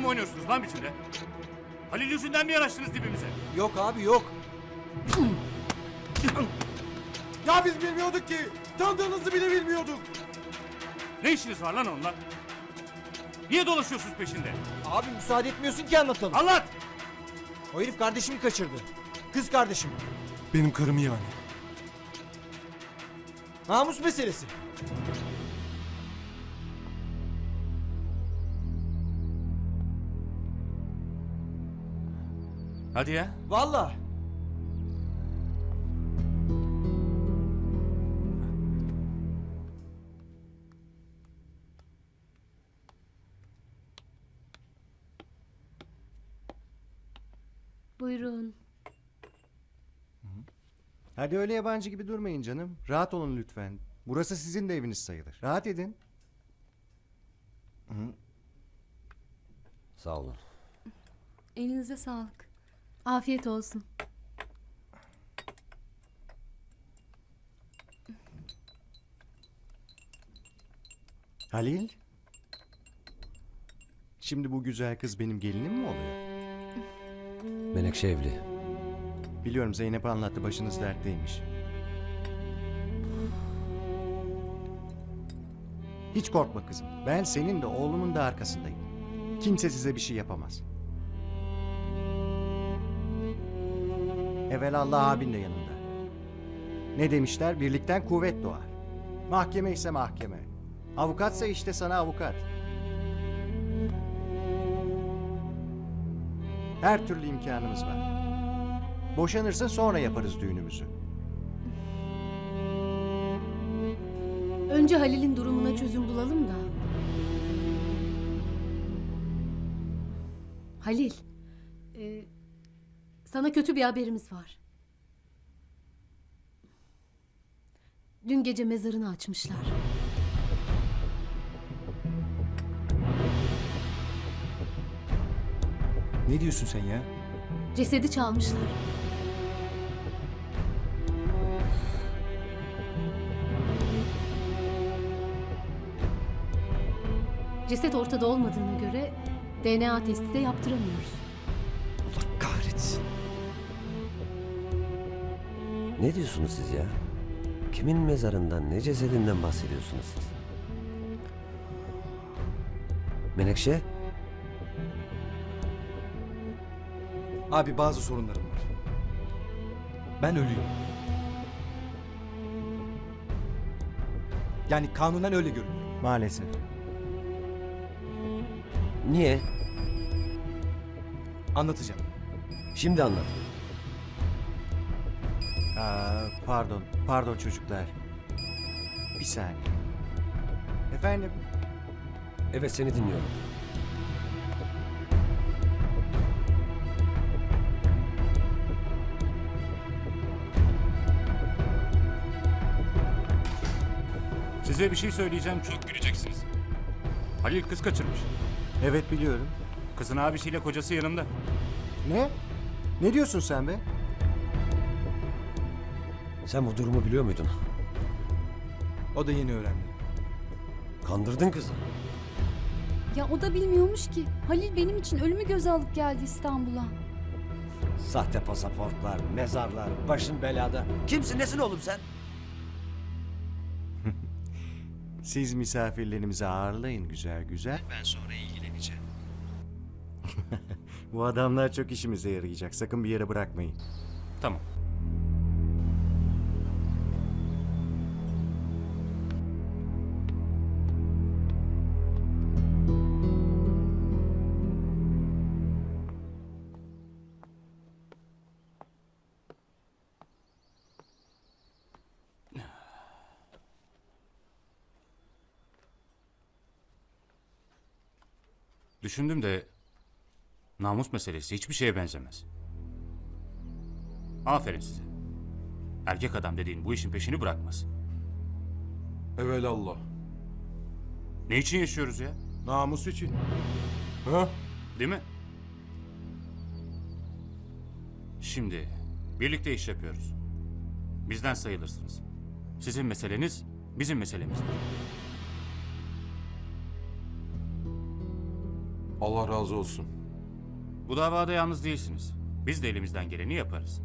mi oynuyorsunuz lan bizimle? Halil yüzünden mi yanaştınız dibimize? Yok abi yok. Ya biz bilmiyorduk ki. Tanıdığınızı bile bilmiyorduk. Ne işiniz var lan onunla? Niye dolaşıyorsunuz peşinde? Abi müsaade etmiyorsun ki anlatalım. Anlat! O herif kardeşimi kaçırdı. Kız kardeşim. Benim karım yani. Namus meselesi. Hadi ya. Valla. Buyurun. Hadi öyle yabancı gibi durmayın canım. Rahat olun lütfen. Burası sizin de eviniz sayılır. Rahat edin. Sağ olun. Elinize sağlık. Afiyet olsun. Halil. Şimdi bu güzel kız benim gelinim mi oluyor? Menekşe evli. Biliyorum Zeynep anlattı başınız dertteymiş. Hiç korkma kızım. Ben senin de oğlumun da arkasındayım. Kimse size bir şey yapamaz. Evelallah abin de yanında. Ne demişler? Birlikten kuvvet doğar. Mahkeme ise mahkeme. Avukatsa işte sana avukat. Her türlü imkanımız var. Boşanırsın sonra yaparız düğünümüzü. Önce Halil'in durumuna çözüm bulalım da. Halil. e, sana kötü bir haberimiz var. Dün gece mezarını açmışlar. Ne diyorsun sen ya? Cesedi çalmışlar. Ceset ortada olmadığına göre DNA testi de yaptıramıyoruz. Ne diyorsunuz siz ya? Kimin mezarından, ne cesedinden bahsediyorsunuz siz? Menekşe? Abi bazı sorunlarım var. Ben ölüyüm. Yani kanunen öyle görünüyor. Maalesef. Niye? Anlatacağım. Şimdi anlat. Aa, pardon, pardon çocuklar. Bir saniye. Efendim? Evet seni dinliyorum. Size bir şey söyleyeceğim çok güleceksiniz. Halil kız kaçırmış. Evet biliyorum. Kızın abisiyle kocası yanımda. Ne? Ne diyorsun sen be? Sen bu durumu biliyor muydun? O da yeni öğrendi. Kandırdın kızı. Ya o da bilmiyormuş ki. Halil benim için ölümü göze alıp geldi İstanbul'a. Sahte pasaportlar, mezarlar, başın belada. Kimsin nesin oğlum sen? Siz misafirlerimizi ağırlayın güzel güzel. Ben sonra ilgileneceğim. Bu adamlar çok işimize yarayacak. Sakın bir yere bırakmayın. Tamam. Düşündüm de namus meselesi hiçbir şeye benzemez. Aferin size. Erkek adam dediğin bu işin peşini bırakmaz. Evelallah. Ne için yaşıyoruz ya? Namus için. Ha? Değil mi? Şimdi birlikte iş yapıyoruz. Bizden sayılırsınız. Sizin meseleniz bizim meselemizdir. Allah razı olsun. Bu davada yalnız değilsiniz. Biz de elimizden geleni yaparız.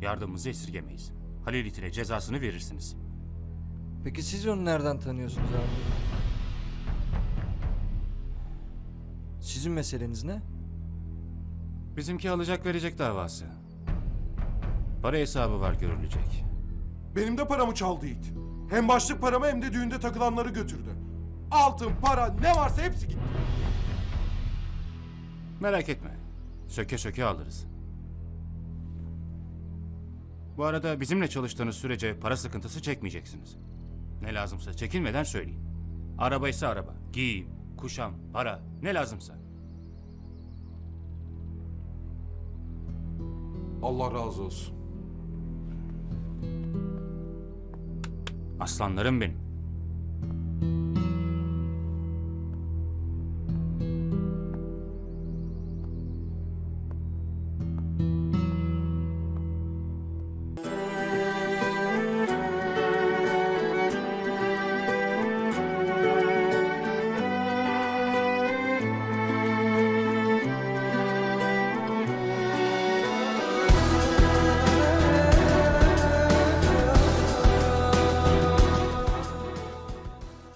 Yardımımızı esirgemeyiz. Halil İtil'e cezasını verirsiniz. Peki siz onu nereden tanıyorsunuz abi? Sizin meseleniz ne? Bizimki alacak verecek davası. Para hesabı var görülecek. Benim de paramı çaldı it. Hem başlık paramı hem de düğünde takılanları götürdü. Altın, para ne varsa hepsi gitti. Merak etme. Söke söke alırız. Bu arada bizimle çalıştığınız sürece para sıkıntısı çekmeyeceksiniz. Ne lazımsa çekinmeden söyleyin. Araba ise araba, giyim, kuşam, para ne lazımsa. Allah razı olsun. Aslanlarım benim.